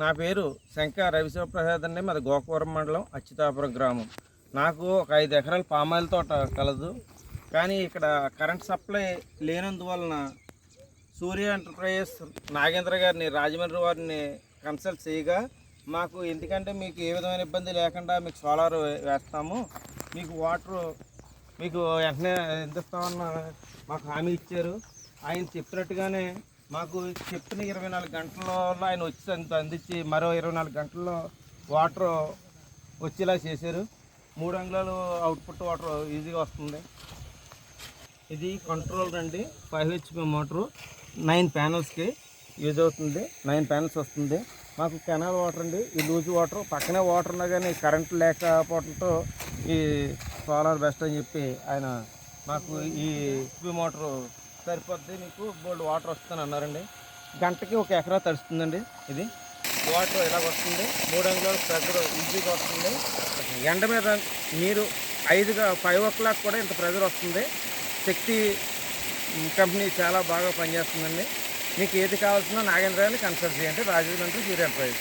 నా పేరు శంకర రవిశివప్రసాద్ అండి. మాది గోకవరం మండలం అచ్యుతాపురం గ్రామం. నాకు ఒక ఐదు ఎకరాల పామాయిల్ తోట కలదు. కానీ ఇక్కడ కరెంట్ సప్లై లేనందువలన సూర్య ఎంటర్ప్రైజెస్ నాగేంద్ర గారిని రాజమండ్రి వారిని కన్సల్ట్ చేయగా మాకు ఎందుకంటే మీకు ఏ విధమైన ఇబ్బంది లేకుండా మీకు సోలార్ వేస్తాము. మీకు వాటర్ మీకు వెంటనే ఎంత ఇస్తామన్న మాకు హామీ ఇచ్చారు. ఆయన చెప్పినట్టుగానే మాకు చెప్పిన ఇరవై నాలుగు గంటల్లో ఆయన వచ్చి అంత అందించి మరో ఇరవై నాలుగు గంటల్లో వాటర్ వచ్చేలా చేశారు. మూడు అంగుళాలు అవుట్పుట్ వాటర్ ఈజీగా వస్తుంది. ఇది కంట్రోల్ అండి ఫైవ్ హెచ్పి మోటరు నైన్ ప్యానల్స్కి యూజ్ అవుతుంది. నైన్ ప్యానల్స్ వస్తుంది. మాకు కెనాల్ వాటర్ అండి. ఈ లూజ్ వాటర్ పక్కనే వాటర్ ఉన్నా కానీ కరెంట్ లేకపోవడంతో ఈ సోలార్ బెస్ట్ అని చెప్పి ఆయన మాకు ఈ హెచ్పి మోటరు సరిపోద్ది. మీకు బోల్డ్ వాటర్ వస్తుంది అన్నారండి. గంటకి ఒక ఎకరా తడుస్తుందండి ఇది. వాటర్ ఇలా వస్తుంది. మూడు అంగుళాల ప్రెజర్ ఈజీగా వస్తుంది. ఎండ మీద నీరు ఐదుగా ఫైవ్ ఓ క్లాక్ కూడా ఇంత ప్రెజర్ వస్తుంది. శక్తి కంపెనీ చాలా బాగా పనిచేస్తుందండి. మీకు ఏది కావాల్సిన నాగేంద్ర గారిని కన్సల్ట్ చేయండి. రాజమండ్రి సూర్య ఎంటర్ప్రైజ్